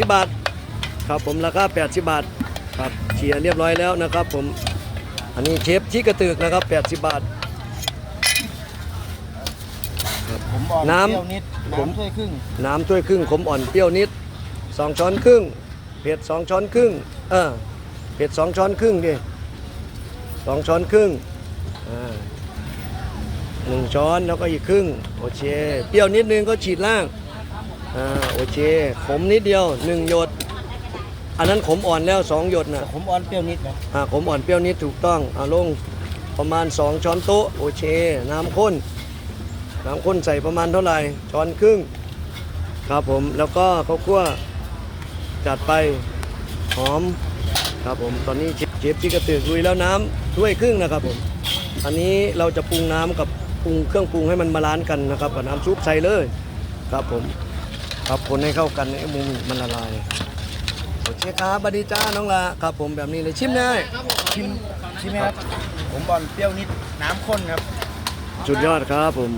สิบบาทครับผมราคา80บาทครับเฉียเรียบร้อยแล้วนะครับ ผมอันนี้เชฟที่กระตึกนะครับ80บาท ผมอ่อนน้ำ เปรี้ยวนิดผมน้ำถ้วยครึ่งน้ำถ้วยครึ่งขมอ่อนเปรี้ยวนิดสองช้อนครึ่งเผ็ดสองช้อนครึ่งเออเผ็ดสองช้อนครึ่งดิสองช้อนครึ่งอ่าหนึ่งช้อนแล้วก็อีกครึ่งโอเคเปรี้ยวนิดนึงก็ฉีดล่าง อ่าโอเคขมนิดเดียวหนึ่งหยด อันนั้นขมอ่อนแล้วสองหยดนะผมอ่อนเปรี้ยวนิดนะอ่าขมอ่อนเปรี้ยวนิดถูกต้องอ่าลงประมาณ2ช้อนโต๊ะโอเคน้ำข้น น้ำข้นใส่ประมาณเท่าไหร่ช้อนครึ่ง ครับผมแล้วก็ข้าวคั่วจัดไปหอมครับผมตอนนี้เชฟเชฟที่กระตือกลุยแล้วน้ำถ้วยครึ่งนะครับผมอันนี้เราจะปรุงน้ำกับปรุงเครื่องปรุงให้มันบาลานซ์กันนะครับกับน้ำซุปใส่เลย ครับผม ครับคนให้เข้ากันให้มุมมันละลายโอเคครับบัดดีจ้าน้องละครับผมแบบนี้เลยชิมได้ชิมชิมไหมครับ ผมอ่อนเปรี้ยวนิดน้ำข้นครับสุดยอดครับผม